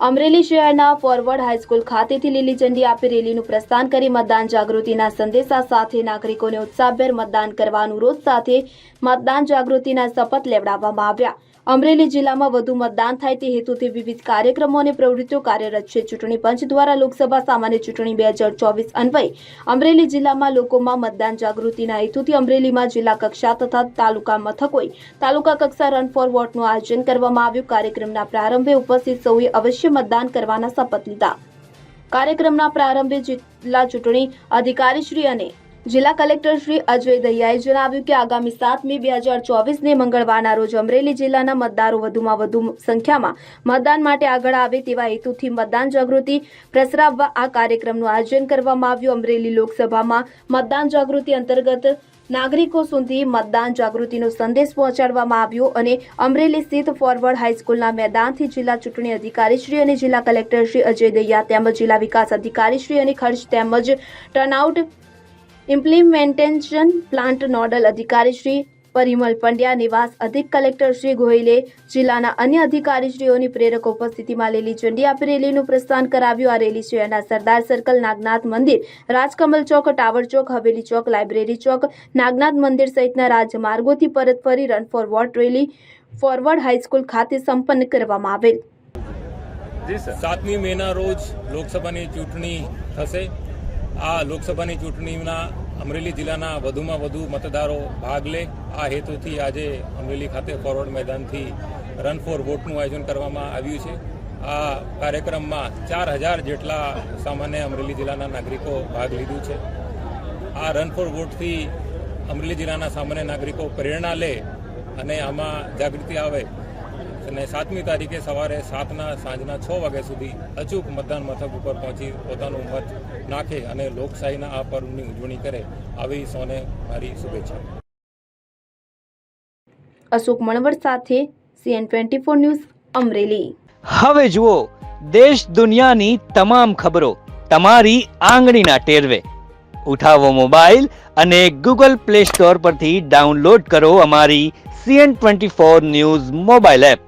અમરેલી શહેરના forward high school ખાતેથી લીલી ઝંડી આપી રેલીનું પ્રસ્થાન કરી મતદાન જાગૃતિના સંદેશા સાથે નાગરિકોને ઉત્સાહભેર મતદાન કરવા અનુરોધ સાથે મતદાન જાગૃતિના શપથ લેવડાવવામાં આવ્યા. અમરેલી જિલ્લામાં વધુ મતદાન થાય તે હેતુથી વિવિધ કાર્યક્રમો અને પ્રવૃત્તિઓ કાર્યરત છે. ચૂંટણી પંચ દ્વારા લોકસભા સામાન્ય ચૂંટણી બે હજાર ચોવીસ અન્વયે અમરેલી જિલ્લામાં લોકોમાં મતદાન જાગૃતિના હેતુથી અમરેલીમાં જિલ્લા કક્ષા તથા તાલુકા મથકોએ તાલુકા કક્ષા રન ફોર વોટનું આયોજન કરવામાં આવ્યું. કાર્યક્રમના પ્રારંભે ઉપસ્થિત સૌએ અવશ્ય મતદાન કરવાના શપથ લીધા. કાર્યક્રમના પ્રારંભે જિલ્લા ચૂંટણી અધિકારી શ્રી અને જિલ્લા કલેક્ટર શ્રી અજય દહિયાએ જણાવ્યું કે આગામી સાત મે બે હજાર ચોવીસને મંગળવારના રોજ અમરેલી જિલ્લાના મતદારો વધુમાં વધુ સંખ્યામાં મતદાન માટે આગળ આવે તેવા હેતુથી મતદાન જાગૃતિ પ્રસરાવવા આ કાર્યક્રમનું આયોજન કરવામાં આવ્યું. અમરેલી લોકસભામાં મતદાન જાગૃતિ અંતર્ગત નાગરિકો સુધી મતદાન જાગૃતિનો સંદેશ પહોંચાડવામાં આવ્યો અને અમરેલી સ્થિત ફોરવર્ડ હાઈસ્કૂલના મેદાનથી જિલ્લા ચૂંટણી અધિકારીશ્રી અને જિલ્લા કલેક્ટરશ્રી અજય દહિયા તેમજ જિલ્લા વિકાસ અધિકારીશ્રી અને ખર્ચ તેમજ ટર્નઆઉટ ઇમ્પ્લિમેન્ટેશન પ્લાન્ટ નોડલ અધિકારી શ્રી પરિમલ પંડ્યા નિવાસ અધિક કલેક્ટર શ્રી ગોહિલે જિલ્લાના અન્ય અધિકારીશ્રીઓની પ્રેરક ઉપસ્થિતિમાં લીલી ઝંડી આપી રેલીનું પ્રસ્થાન કરાવ્યું. આ રેલી શહેરના Sardar circle Nagnath Mandir Rajkamal Chowk tower Chowk Haveli Chowk library Chowk Nagnath Mandir સહિતના રાજમાર્ગોથી પરત ફરી run for vote rally forward high school ખાતે સંપન્ન કરવામાં આવેલ. જી સર. સાતમી મેના રોજ લોકસભાની ચૂંટણી થશે. આ લોકસભાની ચૂંટણીના અમરેલી જિલ્લાના વધુમાં વધુ મતદારો ભાગ લે. આ હેતુથી આજે અમરેલી ખાતે ફોરવર્ડ મેદાનથી રન ફોર વોટનું આયોજન કરવામાં આવ્યું છે. આ કાર્યક્રમમાં ચાર હજાર જેટલા સામાન્ય અમરેલી જિલ્લાના નાગરિકો ભાગ લીધું છે. આ રન ફોર વોટથી અમરેલી જિલ્લાના સામાન્ય નાગરિકો પ્રેરણા લે અને આમાં જાગૃતિ આવે અને સાતમી તારીખે સવારે સાતના સાંજના છ વાગ્યા સુધી અચૂક મતદાન મથક ઉપર પહોંચી પોતાનું મત નાખે અને લોકશાહીના આ પર્વની ઉજવણી કરે આવી સૌને મારી શુભેચ્છા. અશોક મણવર સાથે CN twenty four news Amreli. હવે જુઓ દેશ દુનિયાની તમામ ખબરો તમારી આંગળીના ટેરવે. ઉઠાવો મોબાઈલ અને ગૂગલ પ્લે સ્ટોર પરથી ડાઉનલોડ કરો અમારી CN twenty four news mobile app.